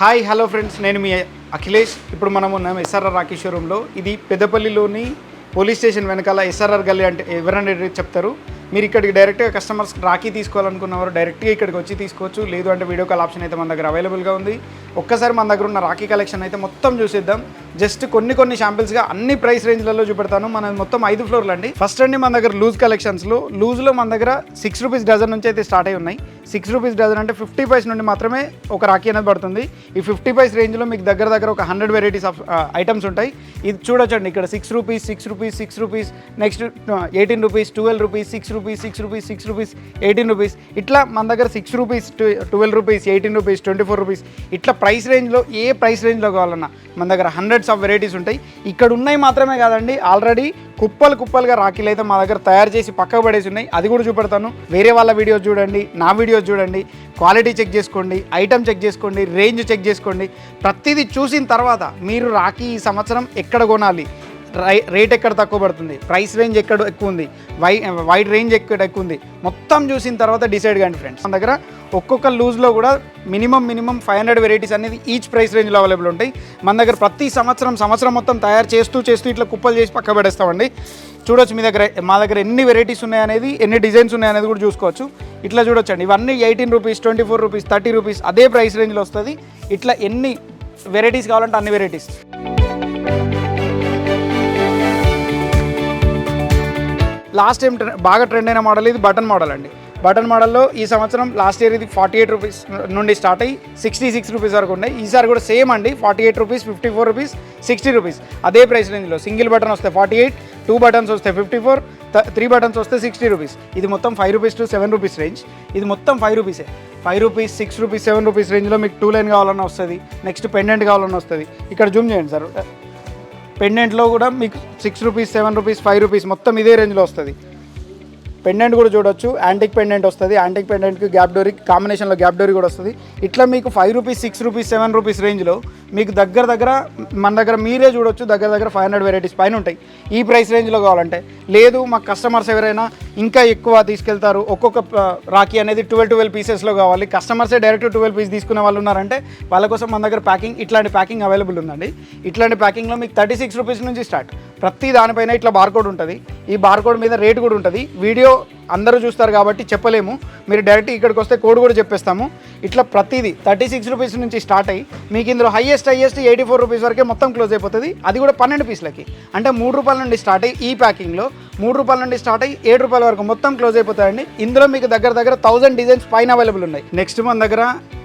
Hi hello friends నేను మీ అఖిలేష్. ఇప్పుడు మనం ఉన్నాం ఎస్ఆర్ఆర్ రాఖీ షోరూంలో ఇది పెద్దపల్లిలోని పోలీస్ స్టేషన్ వెనకాల ఎస్ఆర్ఆర్ గల్లీ అంటే ఎవరన్నా చెప్తారు. మీరు ఇక్కడికి డైరెక్ట్గా కస్టమర్స్ రాఖీ తీసుకోవాలనుకున్నవారు డైరెక్ట్గా ఇక్కడికి వచ్చి తీసుకోవచ్చు. లేదు అంటే వీడియో కాల్ ఆప్షన్ అయితే మన దగ్గర అవైలబుల్గా ఉంది. ఒక్కసారి మన దగ్గర ఉన్న రాఖీ కలెక్షన్ అయితే మొత్తం చూసేద్దాం. జస్ట్ కొన్ని కొన్ని షాంపిల్స్గా అన్ని ప్రైస్ రేంజ్లలో చూపెడతాను. మన మొత్తం ఐదు ఫ్లోర్లు అండి. ఫస్ట్ అండి మన దగ్గర లూజ్ కలెక్షన్స్లో లూజ్లో మన దగ్గర సిక్స్ రూపీస్ డజన్ నుంచి అయితే స్టార్ట్ అయి ఉన్నాయి. సిక్స్ రూపీస్ డజన్ అంటే ఫిఫ్టీ పైస్ నుండి మాత్రమే ఒక రాఖీ అనేది పడుతుంది. ఈ ఫిఫ్టీ పైస్ రేంజ్లో మీకు దగ్గర దగ్గర ఒక హండ్రెడ్ వెరైటీస్ ఆఫ్ ఐటమ్స్ ఉంటాయి. ఇది చూడొచ్చండి. ఇక్కడ six rupees six rupees six rupees next eighteen rupees twelve rupees six rupees six rupees six rupees eighteen rupees ఇట్లా మన దగ్గర six rupees twelve rupees eighteen rupees twenty four rupees ఇట్లా price రేంజ్లో ఏ ప్రైస్ రేంజ్లో కావాలన్నా మన దగ్గర హండ్రెడ్ హండ్రెడ్స్ ఆఫ్ వెరైటీస్ ఉంటాయి. ఇక్కడ ఉన్నాయి మాత్రమే కాదండి ఆల్రెడీ కుప్పలు కుప్పలుగా రాఖీలు అయితే మా దగ్గర తయారు చేసి పక్కకు పడేసి ఉన్నాయి. అది కూడా చూపెడతాను. వేరే వాళ్ళ వీడియోస్ చూడండి నా వీడియోస్ చూడండి క్వాలిటీ చెక్ చేసుకోండి ఐటమ్ చెక్ చేసుకోండి రేంజ్ చెక్ చేసుకోండి. ప్రతిదీ చూసిన తర్వాత మీరు రాఖీ ఈ సంవత్సరం ఎక్కడ కొనాలి? రేట్ ఎక్కడ తక్కువ పడుతుంది? ప్రైస్ రేంజ్ ఎక్కడ ఎక్కువ ఉంది వై వైడ్ రేంజ్ ఎక్కడ ఎక్కువ ఉంది మొత్తం చూసిన తర్వాత డిసైడ్ కండి ఫ్రెండ్స్ మన దగ్గర ఒక్కొక్క లూజ్లో కూడా minimum minimum five hundred varieties అనేది ఈచ్ ప్రైస్ రేంజ్లో అవైలబుల్ ఉంటాయి. మన దగ్గర ప్రతి సంవత్సరం సంవత్సరం మొత్తం తయారు చేస్తూ చేస్తూ ఇట్లా కుప్పలు చేసి పక్క పెడేస్తామండి. చూడొచ్చు మీ దగ్గర మా దగ్గర ఎన్ని వెరైటీస్ ఉన్నాయనేది ఎన్ని డిజైన్స్ ఉన్నాయనేది కూడా చూసుకోవచ్చు. ఇట్లా చూడొచ్చండి. ఇవన్నీ eighteen rupees twenty four rupees thirty rupees అదే ప్రైస్ రేంజ్లో వస్తుంది. ఇట్లా ఎన్ని వెరైటీస్ కావాలంటే అన్ని వెరైటీస్ లాస్ట్ టైం బాగా ట్రెండ్ అయిన మోడల్ ఇది బటన్ మోడల్ అండి. బటన్ మోడల్లో ఈ సంవత్సరం లాస్ట్ ఇయర్ ఇది ఫార్టీ ఎయిట్ రూపీస్ నుండి స్టార్ట్ అయ్యి సిక్స్టీ సిక్స్ రూపీస్ వరకు ఉన్నాయి. ఈసారి కూడా సేమ్ అండి forty eight rupees fifty four rupees sixty rupees అదే ప్రైస్ రేంజ్లో సింగిల్ బటన్ వస్తే ఫార్టీ ఎయిట్ టూ బటన్స్ వస్తే ఫిఫ్టీ ఫోర్ త్రీ బటన్స్ వస్తే సిక్స్టీ రూపీస్ ఇది మొత్తం five rupees to seven rupees range ఇది మొత్తం ఫైవ్ రూపీసే five rupees six rupees seven rupees రేంజ్లో మీకు టూ లైన్ కావాలన్నా వస్తుంది నెక్స్ట్ పెండెంట్ కావాలన్నా వస్తుంది. ఇక్కడ జూమ్ చేయండి సార్ పెండెంట్లో కూడా మీకు six rupees seven rupees five rupees మొత్తం ఇదే రేంజ్లో వస్తుంది. పెండెంట్ కూడా చూడొచ్చు. యాంటిక్ పెండెంట్ వస్తుంది. యాంటిక్ పెండెంట్కి గ్యాప్ డోరీ కాంబినేషన్లో గ్యాప్ డోరీ కూడా వస్తుంది. ఇట్లా మీకు five rupees six rupees seven rupees రేంజ్లో మీకు దగ్గర దగ్గర మన దగ్గర మీరే చూడొచ్చు. దగ్గర దగ్గర ఫైవ్ హండ్రెడ్ వెరైటీస్ పైన ఉంటాయి. ఈ ప్రైస్ రేంజ్లో కావాలంటే. లేదు మా కస్టమర్స్ ఎవరైనా ఇంకా ఎక్కువ తీసుకెళ్తారు. ఒక్కొక్క రాఖీ అనేది ట్వెల్వ్ ట్వెల్వ్ పీసెస్లో కావాలి. కస్టమర్సే డైరెక్ట్ ట్వెల్వ్ పీస్ తీసుకునే వాళ్ళు ఉన్నారంటే వాళ్ళ కోసం మన దగ్గర ప్యాకింగ్ ఇట్లాంటి ప్యాకింగ్ అవైలబుల్ ఉందండి. ఇట్లాంటి ప్యాకింగ్లో మీకు థర్టీ సిక్స్ రూపీస్ నుంచి స్టార్ట్ ప్రతి దానిపైన ఇట్లా బార్కోడ్ ఉంటుంది. ఈ బార్కోడ్ మీద రేట్ కూడా ఉంటుంది. వీడియో అందరూ చూస్తారు కాబట్టి చెప్పలేము. మీరు డైరెక్ట్ ఇక్కడికి వస్తే కోడ్ కూడా చెప్పేస్తాము. ఇట్లా ప్రతిదీ థర్టీ సిక్స్ రూపీస్ నుంచి స్టార్ట్ అయ్యి మీకు ఇందులో highest highest eighty four rupees వరకే మొత్తం క్లోజ్ అయిపోతుంది. అది కూడా పన్నెండు పీసులకి. అంటే మూడు రూపాయల నుండి స్టార్ట్ అయ్యి ఈ ప్యాకింగ్లో మూడు రూపాయల నుండి స్టార్ట్ అయ్యి ఏడు రూపాయల వరకు మొత్తం క్లోజ్ అయిపోతాయండి. ఇందులో మీకు దగ్గర దగ్గర థౌసండ్ డిజైన్స్ పైన అవైలబుల్ ఉన్నాయి. నెక్స్ట్ మన దగ్గర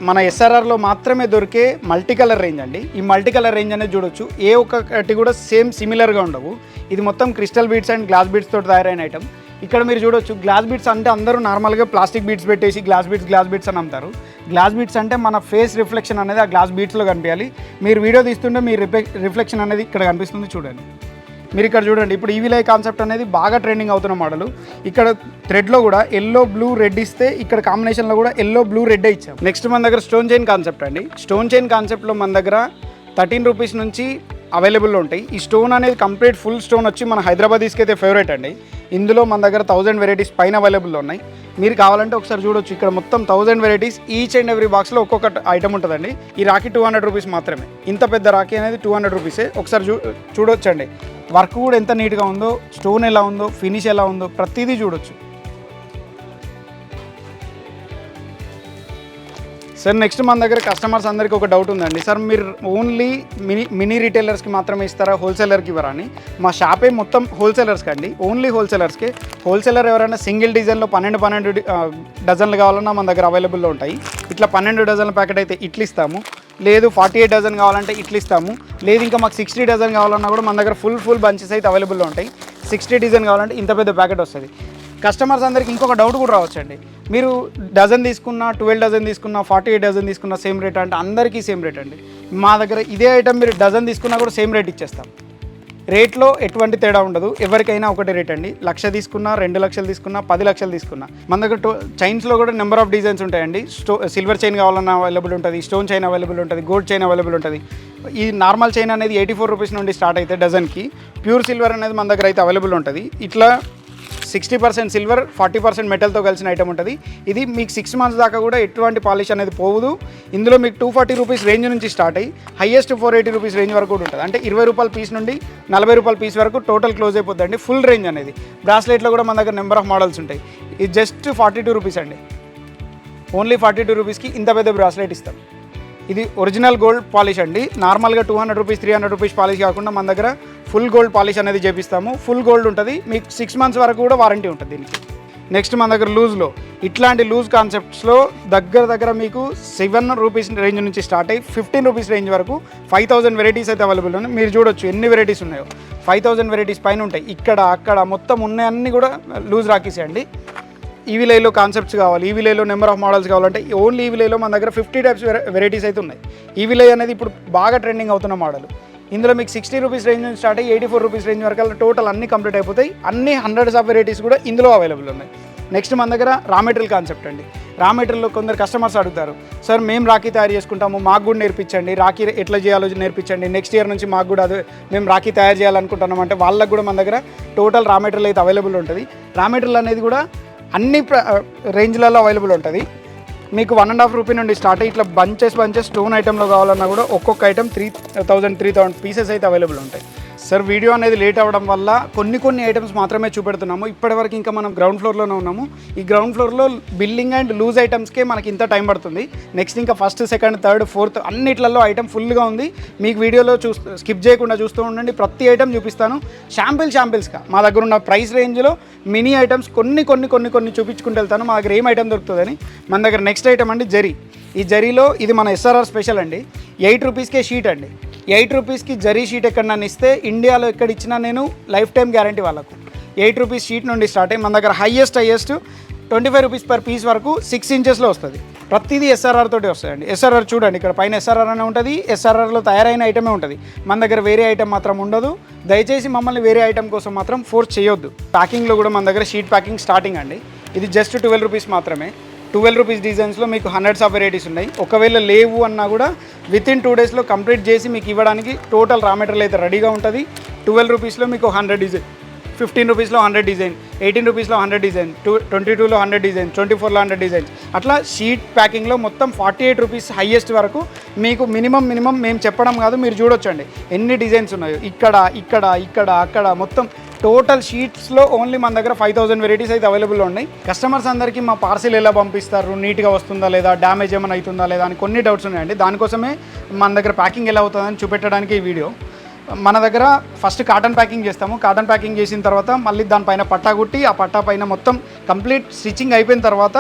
మన ఎస్ఆర్ఆర్లో మాత్రమే దొరికే మల్టీ కలర్ రేంజ్ అండి. ఈ మల్టీ కలర్ రేంజ్ అనేది చూడొచ్చు. ఏ ఒక్కటి కూడా సేమ్ సిమిలర్గా ఉండవు. ఇది మొత్తం crystal beads and glass beads తోటి తయారైన ఐటమ్ ఇక్కడ మీరు చూడొచ్చు గ్లాస్ బీట్స్ అంటే అందరూ నార్మల్గా ప్లాస్టిక్ బీట్స్ పెట్టేసి గ్లాస్ బీట్స్ గ్లాస్ బీట్స్ అని అమ్ముతారు గ్లాస్ బీట్స్ అంటే మన ఫేస్ రిఫ్లెక్షన్ అనేది ఆ గ్లాస్ బీట్స్లో కనిపించాలి. మీరు వీడియో తీస్తుంటే మీ రిఫ్లెక్షన్ అనేది ఇక్కడ కనిపిస్తుంది చూడండి. మీరు ఇక్కడ చూడండి ఇప్పుడు ఈవీలై కాన్సెప్ట్ అనేది బాగా ట్రెండింగ్ అవుతున్న మోడల్ ఇక్కడ థ్రెడ్లో కూడా ఎల్లో బ్లూ రెడ్ ఇస్తే ఇక్కడ కాంబినేషన్లో కూడా ఎల్లో బ్లూ రెడ్ ఇచ్చాం. నెక్స్ట్ మన దగ్గర స్టోన్ చైన్ కాన్సెప్ట్ అండి. స్టోన్ చైన్ కాన్సెప్ట్లో మన దగ్గర థర్టీన్ రూపీస్ నుంచి అవైలబుల్లో ఉంటాయి. ఈ స్టోన్ అనేది కంప్లీట్ ఫుల్ స్టోన్ వచ్చి మన హైదరాబాదీస్కి అయితే ఫేవరెట్ అండి. ఇందులో మన దగ్గర థౌజండ్ వెరైటీస్ పైన అవైలబుల్లో ఉన్నాయి. మీరు కావాలంటే ఒకసారి చూడొచ్చు. ఇక్కడ మొత్తం thousand varieties each and every బాక్స్లో ఒక్కొక్క ఐటమ్ ఉంటుందండి. ఈ రాఖీ టూ హండ్రెడ్ రూపీస్ మాత్రమే. ఇంత పెద్ద రాఖీ అనేది టూ హండ్రెడ్ రూపీసే ఒకసారి చూ చూడొచ్చండి. వర్క్ కూడా ఎంత నీట్గా ఉందో స్టోన్ ఎలా ఉందో ఫినిష్ ఎలా ఉందో ప్రతిదీ చూడొచ్చు. సార్ నెక్స్ట్ మన దగ్గర కస్టమర్స్ అందరికీ ఒక డౌట్ ఉందండి. సార్ మీరు ఓన్లీ మినీ మినీ రీటైలర్స్కి మాత్రమే ఇస్తారా హోల్సేలర్కి ఇవ్వరా అని? మా షాపే మొత్తం హోల్సేలర్స్కి అండి. ఓన్లీ హోల్సేలర్స్కి హోల్సేలర్ ఎవరైనా సింగిల్ డిజైన్లో పన్నెండు పన్నెండు డజన్లు కావాలన్నా మన దగ్గర అవైలబుల్లో ఉంటాయి. ఇట్లా పన్నెండు డజన్ల ప్యాకెట్ అయితే ఇట్లు ఇస్తాము లేదు ఫార్టీ ఎయిట్ డజన్ కావాలంటే ఇట్లు ఇస్తాము లేదు ఇంకా మాకు సిక్స్టీ డజన్ కావాలన్నా కూడా మన దగ్గర ఫుల్ ఫుల్ బంచెస్ అయితే అవైలబుల్లో ఉంటాయి. సిక్స్టీ డిజైన్ కావాలంటే ఇంత పెద్ద ప్యాకెట్ వస్తుంది. కస్టమర్స్ అందరికి ఇంకొక డౌట్ కూడా రావచ్చండి. మీరు డజన్ తీసుకున్నా ట్వెల్వ్ డజన్ తీసుకున్నా ఫార్టీ ఎయిట్ డజన్ తీసుకున్నా సేమ్ రేట్ అంటే అందరికీ సేమ్ రేట్ అండి. మా దగ్గర ఇదే ఐటమ్ మీరు డజన్ తీసుకున్నా కూడా సేమ్ రేట్ ఇచ్చేస్తాం. రేట్లో ఎటువంటి తేడా ఉండదు. ఎవరికైనా ఒకటే రేట్ అండి. లక్ష తీసుకున్నా రెండు లక్షలు తీసుకున్నా పది లక్షలు తీసుకున్నా. మన దగ్గర టో చైన్స్లో కూడా నెంబర్ ఆఫ్ డిజైన్స్ ఉంటాయండి. స్టో సిల్వర్ చైన్ కావాలన్నా అవైలబుల్ ఉంటుంది స్టోన్ చైన్ అవైలబుల్ ఉంటుంది గోల్డ్ చైన్ అవైలబుల్ ఉంటుంది. ఈ నార్మల్ చైన్ అనేది ఎయిటీ ఫోర్ రూపీస్ నుండి స్టార్ట్ అయితే డజన్కి ప్యూర్ సిల్వర్ అనేది మన దగ్గర అయితే అవైలబుల్ ఉంటుంది. ఇట్లా sixty percent silver forty percent మెటల్తో కలిసిన ఐటమ్ ఉంటుంది. ఇది మీకు సిక్స్ మంత్స్ దాకా కూడా ఎటువంటి పాలిష్ అనేది పోదు ఇందులో మీకు టూ ఫార్టీ రూపీస్ రేంజ్ నుంచి స్టార్ట్ అయ్యి highest four eighty rupees range వరకు కూడా ఉంటుంది. అంటే ఇరవై రూపాయల పీస్ నుండి నలభై రూపాయల పీస్ వరకు టోటల్ క్లోజ్ అయిపోద్దండి ఫుల్ రేంజ్ అనేది. బ్రాస్లెట్లో కూడా మన దగ్గర నెంబర్ ఆఫ్ మోడల్స్ ఉంటాయి. ఇది జస్ట్ ఫార్టీ టూ రూపీస్ అండి. ఓన్లీ ఫార్టీ టూ రూపీస్కి ఇంత పెద్ద బ్రాస్లెట్ ఇస్తాం. ఇది ఒరిజినల్ గోల్డ్ పాలిష్ అండి. నార్మల్గా two hundred rupees three hundred rupees polish కాకుండా మన దగ్గర ఫుల్ గోల్డ్ పాలిష్ అనేది చేపిస్తాము. ఫుల్ గోల్డ్ ఉంటుంది. మీకు సిక్స్ మంత్స్ వరకు కూడా వారంటీ ఉంటుంది దీనికి. నెక్స్ట్ మన దగ్గర లూజ్లో ఇట్లాంటి లూజ్ కాన్సెప్ట్స్లో దగ్గర దగ్గర మీకు సెవెన్ రూపీస్ రేంజ్ నుంచి స్టార్ట్ అయ్యి ఫిఫ్టీన్ రూపీస్ రేంజ్ వరకు ఫైవ్ థౌసండ్ వెరైటీస్ అయితే అవైలబుల్ ఉన్నాయి. మీరు చూడొచ్చు ఎన్ని వెరైటీస్ ఉన్నాయో. ఫైవ్ థౌసండ్ వెరైటీస్ పైన ఉంటాయి. ఇక్కడ అక్కడ మొత్తం ఉన్నాయన్నీ కూడా లూజ్ రాకేసేయండి. ఈవీలైలో కాన్సెప్ట్స్ కావాలి ఈవీలైలో నెంబర్ ఆఫ్ మోడల్స్ కావాలంటే ఓన్లీ ఈవీలైలో మన దగ్గర ఫిఫ్టీ టైప్స్ వెరైటీస్ అయితే ఉన్నాయి. ఈవీలై అనేది ఇప్పుడు బాగా ట్రెండింగ్ అవుతున్న మోడల్ ఇందులో మీకు సిక్స్టీ రూపీస్ రేంజ్ నుంచి స్టార్ట్ అయ్యి ఎయిటీ ఫోర్ రూపీస్ రేంజ్ వరకు టోటల్ అన్ని కంప్లీట్ అయిపోతాయి. అన్ని హండ్రెడ్స్ ఆఫ్ వెరైటీస్ కూడా ఇందులో అవైలబుల్ ఉన్నాయి. నెక్స్ట్ మన దగ్గర రా మెటీరియల్ కాన్సెప్ట్ అండి. రా మెటీరియల్లో కొందరు కస్టమర్స్ అడుగుతారు సార్ మేము రాఖీ తయారు చేసుకుంటాము మాకు కూడా నేర్పించండి. రాఖీ ఎట్లా చేయాలో నేర్పించండి. నెక్స్ట్ ఇయర్ నుంచి మాకు కూడా అదే మేము రాఖీ తయారు చేయాలనుకుంటున్నాం అంటే వాళ్ళకు కూడా మన దగ్గర టోటల్ రా మెటీరియల్ అయితే అవైలబుల్ ఉంటుంది. రా మెటీరియల్ అనేది కూడా అన్ని ప్ర- రేంజ్లలో అవైలబుల్ ఉంటుంది. మీకు వన్ అండ్ హాఫ్ రూపీ నుండి స్టార్ట్ అయ్యి ఇట్లా బంచెస్ బంచెస్ స్టోన్ ఐటెంలో కావాలన్నా కూడా ఒక్కొక్క item three thousand three thousand pieces అయితే అవైలబుల్ ఉంటాయి. సార్ వీడియో అనేది లేట్ అవ్వడం వల్ల కొన్ని కొన్ని ఐటమ్స్ మాత్రమే చూపెడుతున్నాము. ఇప్పటివరకు ఇంకా మనం గ్రౌండ్ ఫ్లోర్లోనే ఉన్నాము. ఈ గ్రౌండ్ ఫ్లోర్లో బిల్డింగ్ అండ్ లూజ్ ఐటమ్స్కే మనకి ఇంత టైం పడుతుంది. నెక్స్ట్ ఇంకా ఫస్ట్ సెకండ్ థర్డ్ ఫోర్త్ అన్నిట్లలో ఐటమ్ ఫుల్గా ఉంది. మీకు వీడియోలో చూ స్కిప్ చేయకుండా చూస్తూ ఉండండి. ప్రతి ఐటమ్ చూపిస్తాను. షాంపిల్ షాంపిల్స్గా మా దగ్గర ఉన్న ప్రైస్ రేంజ్లో మినీ ఐటమ్స్ కొన్ని కొన్ని కొన్ని కొన్ని చూపించుకుంటూ వెళ్తాను. మా దగ్గర ఏం ఐటమ్ దొరుకుతుందని. మన దగ్గర నెక్స్ట్ ఐటమ్ అండి జరీ. ఈ జరీలో ఇది మన ఎస్ఆర్ఆర్ స్పెషల్ అండి. ఎయిట్ రూపీస్కే షీట్ అండి. ఎయిట్ రూపీస్కి జరీ షీట్ ఎక్కడ నన్ను ఇస్తే ఇండియాలో ఎక్కడ ఇచ్చినా నేను లైఫ్ టైం గ్యారంటీ వాళ్ళకు. ఎయిట్ రూపీస్ షీట్ నుండి స్టార్ట్ అయ్యి మన దగ్గర highest highest twenty five rupees per piece వరకు సిక్స్ ఇంచెస్లో వస్తుంది. ప్రతిదీ ఎస్ఆర్ఆర్ తోటి వస్తాయండి. ఎస్ఆర్ఆర్ చూడండి ఇక్కడ పైన ఎస్ఆర్ఆర్ అనే ఉంటుంది ఎస్ఆర్ఆర్లో తయారైన ఐటమే ఉంటుంది. మన దగ్గర వేరే ఐటమ్ మాత్రం ఉండదు. దయచేసి మమ్మల్ని వేరే ఐటమ్ కోసం మాత్రం ఫోర్స్ చేయొద్దు. ప్యాకింగ్లో కూడా మన దగ్గర షీట్ ప్యాకింగ్ స్టార్టింగ్ అండి. ఇది జస్ట్ ట్వెల్వ్ రూపీస్ మాత్రమే. ట్వెల్వ్ రూపీస్ డిజైన్స్లో మీకు హండ్రెడ్స్ ఆఫ్ వెరైటీస్ ఉన్నాయి. ఒకవేళ లేవు అన్నా కూడా విత్ ఇన్ టూ డేస్లో కంప్లీట్ చేసి మీకు ఇవ్వడానికి టోటల్ రా మెటీరియల్ అయితే రెడీగా ఉంటుంది. ట్వెల్వ్ రూపీస్లో మీకు హండ్రెడ్ డిజైన్ ఫిఫ్టీన్ రూపీస్లో హండ్రెడ్ డిజైన్ ఎయిటీన్ రూపీస్లో హండ్రెడ్ డిజైన్ టూ ట్వంటీ టూలో హండ్రెడ్ డిజైన్ ట్వంటీ ఫోర్లో హండ్రెడ్ డిజైన్స్ అట్లా షీట్ ప్యాకింగ్లో మొత్తం ఫార్టీ ఎయిట్ రూపీస్ హైయెస్ట్ వరకు మీకు మినిమం మినిమం మేము చెప్పడం కాదు మీరు చూడొచ్చండి. ఎన్ని డిజైన్స్ ఉన్నాయో. ఇక్కడ ఇక్కడ ఇక్కడ అక్కడ మొత్తం టోటల్ షీట్స్లో ఓన్లీ మన దగ్గర ఫైవ్ థౌసండ్ వెరైటీస్ అయితే అవైలబుల్ ఉన్నాయి. కస్టమర్స్ అందరికీ మా పార్సిల్ ఎలా పంపిస్తారు? నీట్గా వస్తుందా లేదా? డ్యామేజ్ ఏమైనా అవుతుందా లేదా? అని కొన్ని డౌట్స్ ఉన్నాయండి. దానికోసమే మన దగ్గర ప్యాకింగ్ ఎలా అవుతుందని చూపెట్టడానికి ఈ వీడియో మన దగ్గర ఫస్ట్ కాటన్ ప్యాకింగ్ చేస్తాము. కాటన్ ప్యాకింగ్ చేసిన తర్వాత మళ్ళీ దానిపైన పట్టా కుట్టి ఆ పట్టా పైన మొత్తం కంప్లీట్ స్టిచ్చింగ్ అయిపోయిన తర్వాత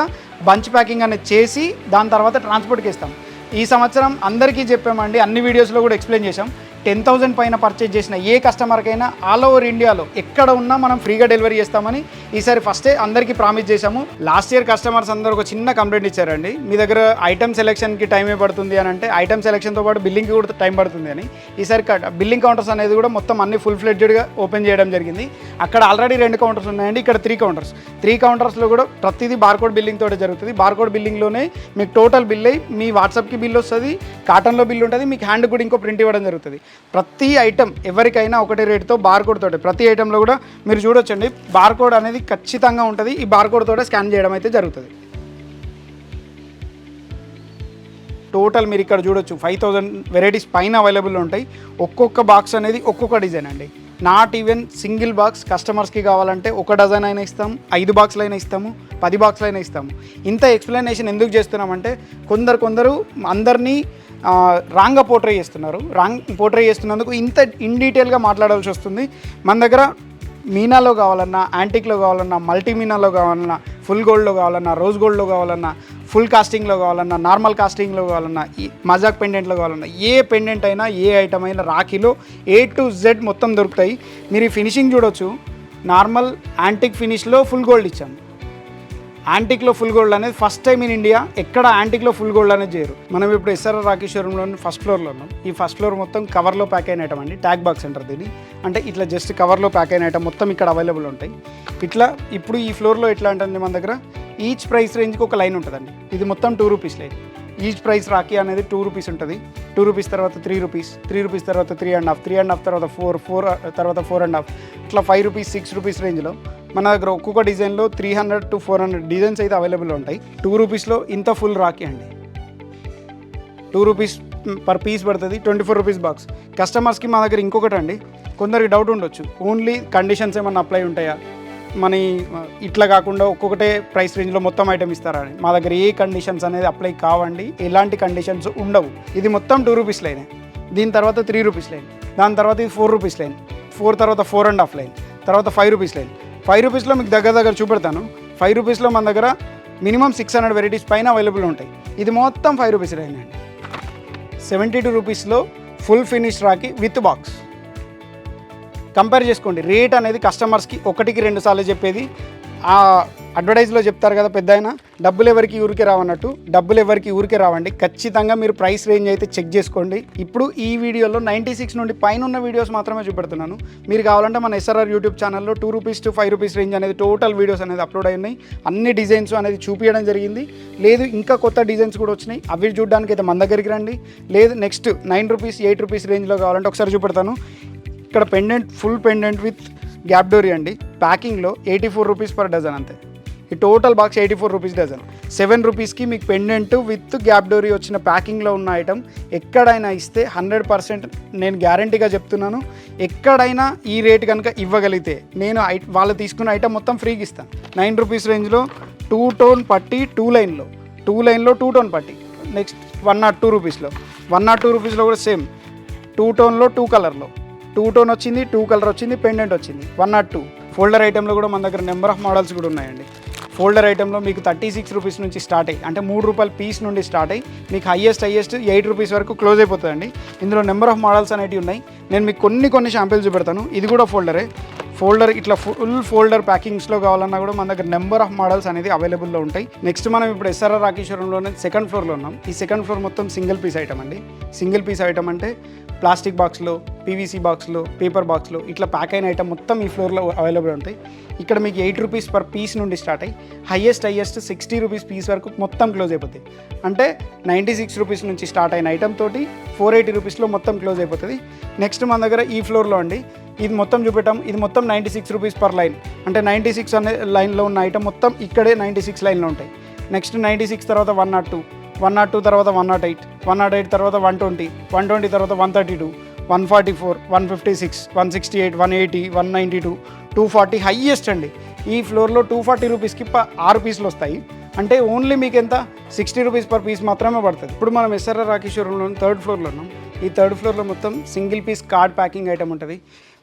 బంచ్ ప్యాకింగ్ అనేది చేసి దాని తర్వాత ట్రాన్స్పోర్ట్కి ఇస్తాం ఈ సంవత్సరం అందరికీ చెప్పామండి అన్ని వీడియోస్లో కూడా ఎక్స్ప్లెయిన్ చేసాం టెన్ థౌసండ్ పైన పర్చేజ్ చేసిన ఏ కస్టమర్కైనా ఆల్ ఓవర్ ఇండియాలో ఎక్కడ ఉన్నా మనం ఫ్రీగా డెలివరీ చేస్తామని ఈసారి ఫస్టే అందరికీ ప్రామిస్ చేశాము. లాస్ట్ ఇయర్ కస్టమర్స్ అందరూ ఒక చిన్న కంప్లైంట్ ఇచ్చారండి. మీ దగ్గర ఐటమ్ సెలెక్షన్కి టైం ఏ పడుతుంది అని అంటే ఐటమ్ సెలెక్షన్తో పాటు బిల్లింగ్కి కూడా టైం పడుతుంది అని. ఈసారి బిల్లింగ్ కౌంటర్స్ అనేది కూడా మొత్తం అన్ని ఫుల్ ఫ్లెడ్జెడ్గా ఓపెన్ చేయడం జరిగింది. అక్కడ ఆల్రెడీ రెండు కౌంటర్స్ ఉన్నాయండి. ఇక్కడ త్రీ కౌంటర్స్ త్రీ కౌంటర్స్లో కూడా ప్రతిదీ బార్కోడ్ బిల్లింగ్ తోటి జరుగుతుంది. బార్కోడ్ బిల్లింగ్లోనే మీకు టోటల్ బిల్ అయ్యి మీ వాట్సాప్కి బిల్ వస్తుంది కాటన్లో బిల్ ఉంటుంది మీకు హ్యాండ్ కూడా ఇంకో ప్రింట్ ఇవ్వడం జరుగుతుంది. ప్రతి ఐటెం ఎవరికైనా ఒకటే రేటుతో బార్కోడ్ తోటి ప్రతి ఐటెంలో కూడా మీరు చూడొచ్చండి. బార్కోడ్ అనేది ఖచ్చితంగా ఉంటుంది. ఈ బార్కోడ్ తోటే స్కాన్ చేయడం అయితే జరుగుతుంది. టోటల్ మీరు ఇక్కడ చూడొచ్చు. ఫైవ్ థౌజండ్ వెరైటీస్ పైన అవైలబుల్ ఉంటాయి. ఒక్కొక్క బాక్స్ అనేది ఒక్కొక్క డిజైన్ అండి. నాట్ ఈవెన్ సింగిల్ బాక్స్ కస్టమర్స్కి కావాలంటే ఒక డజన్ అయినా ఇస్తాం ఐదు బాక్స్లు అయినా ఇస్తాము పది బాక్స్లు అయినా ఇస్తాము. ఇంత ఎక్స్ప్లెనేషన్ ఎందుకు చేస్తున్నామంటే కొందరు కొందరు అందరినీ రాంగ్గా పోర్ట్రే చేస్తున్నారు. రాంగ్ పోర్ట్రే చేస్తున్నందుకు ఇంత ఇన్ డీటెయిల్గా మాట్లాడాల్సి వస్తుంది. మన దగ్గర మీనాలో కావాలన్నా యాంటిక్లో కావాలన్నా మల్టీ మీనాలో కావాలన్నా ఫుల్ గోల్డ్లో కావాలన్నా రోజ్ గోల్డ్లో కావాలన్నా ఫుల్ కాస్టింగ్లో కావాలన్నా నార్మల్ కాస్టింగ్లో కావాలన్నా ఈ మజాక్ పెండెంట్లో కావాలన్నా ఏ పెండెంట్ అయినా ఏ ఐటమ్ అయినా రాఖీలో ఏ టు జెడ్ మొత్తం దొరుకుతాయి. మీరు ఈ ఫినిషింగ్ చూడొచ్చు. నార్మల్ యాంటిక్ ఫినిష్లో ఫుల్ గోల్డ్ ఇచ్చాము. యాంటిక్లో ఫుల్ గోల్డ్ అనేది ఫస్ట్ టైం ఇన్ ఇండియా ఎక్కడ యాంటిక్లో ఫుల్ గోల్డ్ అనేది చేయరు. మనం ఇప్పుడు ఎస్ఆర్ రాకేశ్వరంలో ఫస్ట్ ఫ్లోర్లో ఉన్నాం. ఈ ఫస్ట్ ఫ్లోర్ మొత్తం కవర్లో ప్యాక్ అయిన ఐటమ్ అండి. ట్యాగ్ బాక్స్ అంటారు దీన్ని. అంటే ఇట్లా జస్ట్ కవర్లో ప్యాక్ అయిన ఐటమ్ మొత్తం ఇక్కడ అవైలబుల్ ఉంటాయి. ఇట్లా ఇప్పుడు ఈ ఫ్లోర్లో ఎట్లా అంటే మన దగ్గర ఈచ్ ప్రైస్ రేంజ్కి ఒక లైన్ ఉంటుందండి. ఇది మొత్తం two rupees line each price rakhi అనేది టూ రూపీస్ ఉంటుంది. టూ రూపీస్ తర్వాత త్రీ రూపీస్ త్రీ రూపీస్ తర్వాత three and half three and half తర్వాత ఫోర్ ఫోర్ తర్వాత ఫోర్ అండ్ హాఫ్. ఇట్లా ఫైవ్ రూపీస్ సిక్స్ రూపీస్ రేంజ్లో మన దగ్గర ఒక్కొక్క డిజైన్లో three hundred to four hundred designs అయితే అవైలబుల్ ఉంటాయి. టూ రూపీస్లో ఇంత ఫుల్ రాఖీ అండి. టూ రూపీస్ పర్ పీస్ పడుతుంది ట్వంటీ ఫోర్ రూపీస్ బాక్స్. కస్టమర్స్కి మా దగ్గర ఇంకొకటి అండి కొందరికి డౌట్ ఉండొచ్చు. ఓన్లీ కండిషన్స్ ఏమన్నా అప్లై ఉంటాయా? మన ఇట్లా కాకుండా ఒక్కొక్కటే ప్రైస్ రేంజ్లో మొత్తం ఐటమ్ ఇస్తారని మా దగ్గర ఏ కండిషన్స్ అనేది అప్లై కావండి. ఎలాంటి కండిషన్స్ ఉండవు. ఇది మొత్తం టూ రూపీస్ లైన్. దీని తర్వాత త్రీ రూపీస్ లైన్. దాని తర్వాత ఇది ఫోర్ రూపీస్ లైన్. ఫోర్ తర్వాత ఫోర్ అండ్ హాఫ్ లైన్. తర్వాత ఫైవ్ రూపీస్ లైన్. ఫైవ్ రూపీస్లో మీకు దగ్గర దగ్గర చూపెడతాను. ఫైవ్ రూపీస్లో మన దగ్గర మినిమం సిక్స్ హండ్రెడ్ వెరైటీస్ పైన అవైలబుల్ ఉంటాయి. ఇది మొత్తం ఫైవ్ రూపీస్ లైన్ అండి. సెవెంటీ టూ రూపీస్లో full finish rakhi with box compare చేసుకోండి. రేట్ అనేది కస్టమర్స్కి ఒకటికి రెండు సార్లు చెప్పేది. ఆ అడ్వర్టైజ్లో చెప్తారు కదా పెద్ద ఆయన డబ్బులు ఎవరికి ఊరికే రావన్నట్టు డబ్బులు ఎవరికి ఊరికే రావండి. ఖచ్చితంగా మీరు ప్రైస్ రేంజ్ అయితే చెక్ చేసుకోండి. ఇప్పుడు ఈ వీడియోలో నైంటీ సిక్స్ నుండి పైన ఉన్న వీడియోస్ మాత్రమే చూపెడుతున్నాను. మీరు కావాలంటే మన ఎస్ఆర్ఆర్ యూట్యూబ్ ఛానల్లో two rupees to five rupees range అనేది టోటల్ వీడియోస్ అనేది అప్లోడ్ అయి ఉన్నాయి. అన్ని డిజైన్స్ అనేది చూపించడం జరిగింది. లేదు ఇంకా కొత్త డిజైన్స్ కూడా వచ్చినాయి. అవి చూడడానికి అయితే మన దగ్గరికి రండి. లేదు next nine rupees eight rupees రేంజ్లో కావాలంటే ఒకసారి చూపెడతాను. ఇక్కడ pendant full pendant with gap డోరీ అండి. ప్యాకింగ్లో eighty four rupees per dozen అంతే. ఈ total box eighty four rupees dozen seven రూపీస్కి మీకు పెండెంట్ విత్ గ్యాప్ డోరీ వచ్చిన ప్యాకింగ్లో ఉన్న ఐటమ్ ఎక్కడైనా ఇస్తే హండ్రెడ్ పర్సెంట్ నేను గ్యారంటీగా చెప్తున్నాను. ఎక్కడైనా ఈ రేట్ కనుక ఇవ్వగలిగితే నేను ఐ వాళ్ళు తీసుకున్న ఐటమ్ మొత్తం ఫ్రీకి ఇస్తాను. నైన్ రూపీస్ రేంజ్లో టూ టోన్ పట్టి టూ లైన్లో టూ లైన్లో టూ టోన్ పట్టి. నెక్స్ట్ వన్ నాట్ టూ రూపీస్లో వన్ నాట్ టూ రూపీస్లో కూడా సేమ్ టూ టోన్లో టూ కలర్లో టూ టోన్ వచ్చింది టూ కలర్ వచ్చింది పెండెంట్ వచ్చింది. వన్ నాట్ టూ ఫోల్డర్ ఐటెంలో కూడా మన దగ్గర నెంబర్ ఆఫ్ మోడల్స్ కూడా ఉన్నాయండి. ఫోల్డర్ ఐటెంలో మీకు థర్టీ సిక్స్ రూపీస్ నుంచి స్టార్ట్ అయ్యి అంటే మూడు రూపాయల పీస్ నుండి స్టార్ట్ అయ్యి మీకు హైయెస్ట్ హైయెస్ట్ ఎయిట్ రూపీస్ వరకు క్లోజ్ అయిపోతుందండి ఇందులో నెంబర్ ఆఫ్ మోడల్స్ అనేవి ఉన్నాయి. నేను మీకు కొన్ని కొన్ని షాంపిల్స్ చూపెడతాను. ఇది కూడా ఫోల్డరే ఫోల్డర్ ఇట్లా ఫుల్ ఫోల్డర్ ప్యాకింగ్స్లో కావాలన్నా కూడా మన దగ్గర నెంబర్ ఆఫ్ మోడల్స్ అనేది అవైలబుల్లో ఉంటాయి. నెక్స్ట్ మనం ఇప్పుడు ఎస్ఆర్ఆర్ రాకేశ్వరంలోనే సెకండ్ ఫ్లోర్లో ఉన్నాం. ఈ సెకండ్ ఫ్లోర్ మొత్తం సింగిల్ పీస్ ఐటమ్ అండి. సింగిల్ పీస్ ఐటమ్ అంటే ప్లాస్టిక్ బాక్స్లో పీవీసీ బాక్స్లో పేపర్ బాక్స్లో ఇట్లా ప్యాక్ అయిన ఐటమ్ మొత్తం ఈ ఫ్లోర్లో అవైలబుల్ ఉంటాయి. ఇక్కడ మీకు ఎయిట్ రూపీస్ పర్ పీస్ నుండి స్టార్ట్ అయ్యి highest highest sixty rupees piece వరకు మొత్తం క్లోజ్ అయిపోతుంది అంటే నైంటీ సిక్స్ రూపీస్ నుంచి స్టార్ట్ అయిన ఐటమ్ తోటి ఫోర్ ఎయిటీ రూపీస్లో మొత్తం క్లోజ్ అయిపోతుంది. నెక్స్ట్ మన దగ్గర ఈ ఫ్లోర్లో అండి ఇది మొత్తం చూపెట్టాం. ఇది మొత్తం ninety six rupees per line అంటే నైంటీ సిక్స్ అనే లైన్లో ఉన్న ఐటమ్ మొత్తం ఇక్కడే నైంటీ సిక్స్ లైన్లో ఉంటాయి. నెక్స్ట్ నైంటీ సిక్స్ తర్వాత one nought two one nought two తర్వాత one nought eight one nought eight తర్వాత వన్ ట్వంటీ వన్ ట్వంటీ తర్వాత one thirty two one forty four one fifty six one sixty eight one eighty one ninety two two forty highest అండి ఈ ఫ్లోర్లో two forty రూపీస్కి ఆరు పీసులు వస్తాయి. అంటే ఓన్లీ మీకు ఎంత? సిక్స్టీ రూపీస్ పర్ పీస్ మాత్రమే పడుతుంది. ఇప్పుడు మనం ఎస్ఆర్ఆర్ రాకేశ్వరంలో థర్డ్ ఫ్లోర్లో ఉన్నాం. ఈ థర్డ్ ఫ్లోర్లో మొత్తం single piece card packing item ఉంటుంది.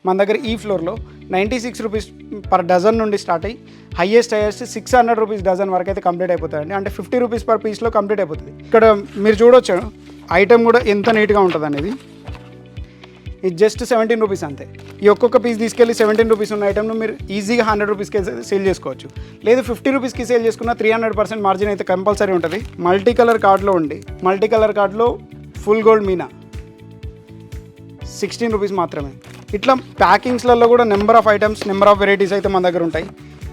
మన దగ్గర ఈ ఫ్లోర్లో ninety six rupees per dozen నుండి స్టార్ట్ అయ్యి highest highest six hundred rupees dozen వరకు అయితే కంప్లీట్ అయిపోతాయండి. అంటే ఫిఫ్టీ రూపీస్ పర్ పీస్లో కంప్లీట్ అయిపోతుంది. ఇక్కడ మీరు చూడొచ్చు ఐటమ్ కూడా ఎంత నీట్గా ఉంటుంది అనేది ఇది జస్ట్ సెవెంటీన్ రూపీస్ అంతే. ఈ ఒక్కొక్క పీస్ తీసుకెళ్ళి సెవెంటీన్ రూపీస్ ఉన్న ఐటమ్ను మీరు ఈజీగా హండ్రెడ్ రూపీస్కి సేల్ చేసుకోవచ్చు. లేదు ఫిఫ్టీ రూపీస్కి సేల్ చేసుకున్న త్రీ హండ్రెడ్ పర్సెంట్ మార్జిన్ అయితే కంపల్సరీ ఉంటుంది. మల్టీ కలర్ కార్డ్లో ఉండి మల్టీ కలర్ కార్డ్లో ఫుల్ గోల్డ్ మీనా? సిక్స్టీన్ రూపీస్ మాత్రమే. ఇట్లా ప్యాకింగ్స్లలో కూడా number of items number of varieties అయితే మన దగ్గర ఉంటాయి.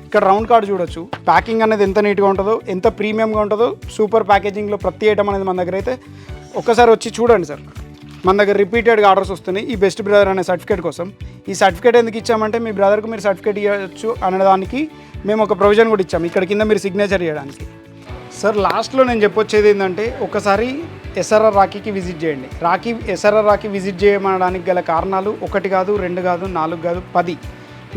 ఇక్కడ రౌండ్ కార్డ్ చూడొచ్చు. ప్యాకింగ్ అనేది ఎంత నీట్గా ఉంటుందో ఎంత ప్రీమియంగా ఉంటుందో సూపర్ ప్యాకేజింగ్లో ప్రతి ఐటమ్ అనేది మన దగ్గర అయితే ఒక్కసారి వచ్చి చూడండి సార్. మన దగ్గర రిపీటెడ్గా ఆర్డర్స్ వస్తున్నాయి. ఈ బెస్ట్ బ్రదర్ అనే సర్టిఫికేట్ కోసం. ఈ సర్టిఫికేట్ ఎందుకు ఇచ్చామంటే మీ బ్రదర్కి మీరు సర్టిఫికేట్ ఇవ్వచ్చు అనే దానికి మేము ఒక ప్రొవిజన్ కూడా ఇచ్చాము ఇక్కడ కింద మీరు సిగ్నేచర్ చేయడానికి సార్ లాస్ట్లో నేను చెప్పొచ్చేది ఏంటంటే ఒకసారి ఎస్ఆర్ఆర్ రాఖీకి విజిట్ చేయండి. రాఖీ ఎస్ఆర్ఆర్ రాఖీ విజిట్ చేయమనడానికి గల కారణాలు ఒకటి కాదు రెండు కాదు నాలుగు కాదు పది.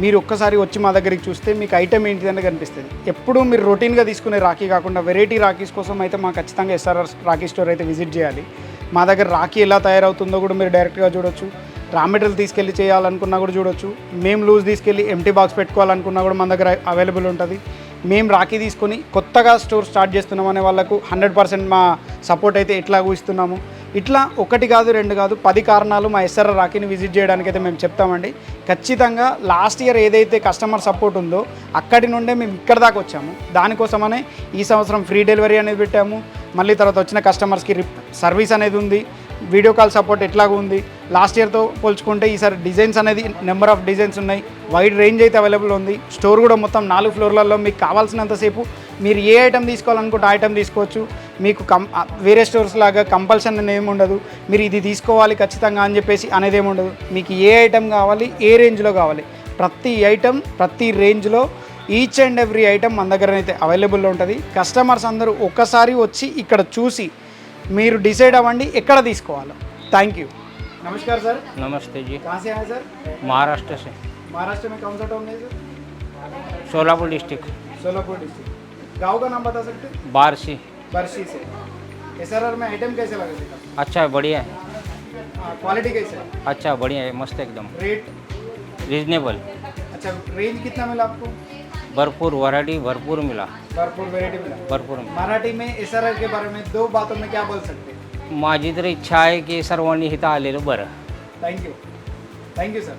మీరు ఒక్కసారి వచ్చి మా దగ్గరికి చూస్తే మీకు ఐటమ్ ఏంటిదని కనిపిస్తుంది. ఎప్పుడు మీరు రొటీన్గా తీసుకునే రాఖీ కాకుండా వెరైటీ రాఖీస్ కోసం అయితే మా ఖచ్చితంగా ఎస్ఆర్ఆర్ రాఖీ స్టోర్ అయితే విజిట్ చేయాలి. మా దగ్గర రాఖీ ఎలా తయారవుతుందో కూడా మీరు డైరెక్ట్గా చూడొచ్చు. రా మెటీరియల్ తీసుకెళ్ళి చేయాలనుకున్నా కూడా చూడొచ్చు. మేము లూజ్ తీసుకెళ్ళి ఎంటీ బాక్స్ పెట్టుకోవాలనుకున్నా కూడా మన దగ్గర అవైలబుల్ ఉంటుంది. మేము రాఖీ తీసుకొని కొత్తగా స్టోర్ స్టార్ట్ చేస్తున్నాం అనే వాళ్ళకు హండ్రెడ్ పర్సెంట్ మా సపోర్ట్ అయితే ఎట్లాగూ ఇస్తున్నాము. ఇట్లా ఒకటి కాదు రెండు కాదు పది కారణాలు మా ఎస్ఆర్ఆర్ రాఖీని విజిట్ చేయడానికి అయితే మేము చెప్తామండి. ఖచ్చితంగా లాస్ట్ ఇయర్ ఏదైతే కస్టమర్ సపోర్ట్ ఉందో అక్కడి నుండే మేము ఇక్కడ దాకా వచ్చాము. దానికోసమనే ఈ సంవత్సరం ఫ్రీ డెలివరీ అనేది పెట్టాము. మళ్ళీ తర్వాత వచ్చిన కస్టమర్స్కి రిప్ సర్వీస్ అనేది ఉంది. వీడియో కాల్ సపోర్ట్ ఎట్లాగా ఉంది. లాస్ట్ ఇయర్తో పోల్చుకుంటే ఈసారి డిజైన్స్ అనేది నెంబర్ ఆఫ్ డిజైన్స్ ఉన్నాయి. వైడ్ రేంజ్ అయితే అవైలబుల్ ఉంది. స్టోర్ కూడా మొత్తం నాలుగు ఫ్లోర్లలో మీకు కావాల్సినంతసేపు మీరు ఏ ఐటెం తీసుకోవాలనుకుంటే ఆ ఐటమ్ తీసుకోవచ్చు. మీకు కం వేరే స్టోర్స్ లాగా కంపల్షన్ అనేది ఉండదు. మీరు ఇది తీసుకోవాలి ఖచ్చితంగా అని చెప్పేసి అనేది ఏమి ఉండదు. మీకు ఏ ఐటెం కావాలి ఏ రేంజ్లో కావాలి ప్రతి ఐటెం ప్రతి రేంజ్లో ఈచ్ అండ్ ఎవ్రీ ఐటమ్ మన దగ్గర అయితే అవైలబుల్లో ఉంటుంది. కస్టమర్స్ అందరూ ఒక్కసారి వచ్చి ఇక్కడ చూసి మీరు డిసైడ్ అవ్వండి ఎక్కడ తీసుకోవాలో థ్యాంక్ యూ नमस्कार सर नमस्ते जी कहाँ से आए सर महाराष्ट्र से महाराष्ट्र में कौन सा टाउन है sir Solapur district Solapur district गांव का नाम बता सकते हैं बारसी बर्शी से एस में आइटम कैसे लगे थे अच्छा है बढ़िया है क्वालिटी कैसे है अच्छा बढ़िया है मस्त एकदम रेट रीजनेबल अच्छा रेंज कितना मिला आपको भरपूर वैरायटी भरपूर मिला. भरपूर वेरायटी मिला. भरपूर मिला. मराठी में एस आर के बारे में दो बातों में क्या बोल सकते हैं? माझी तर इच्छा आहे की सर्वांनी इथं आलेलं बरं. Thank you thank you sir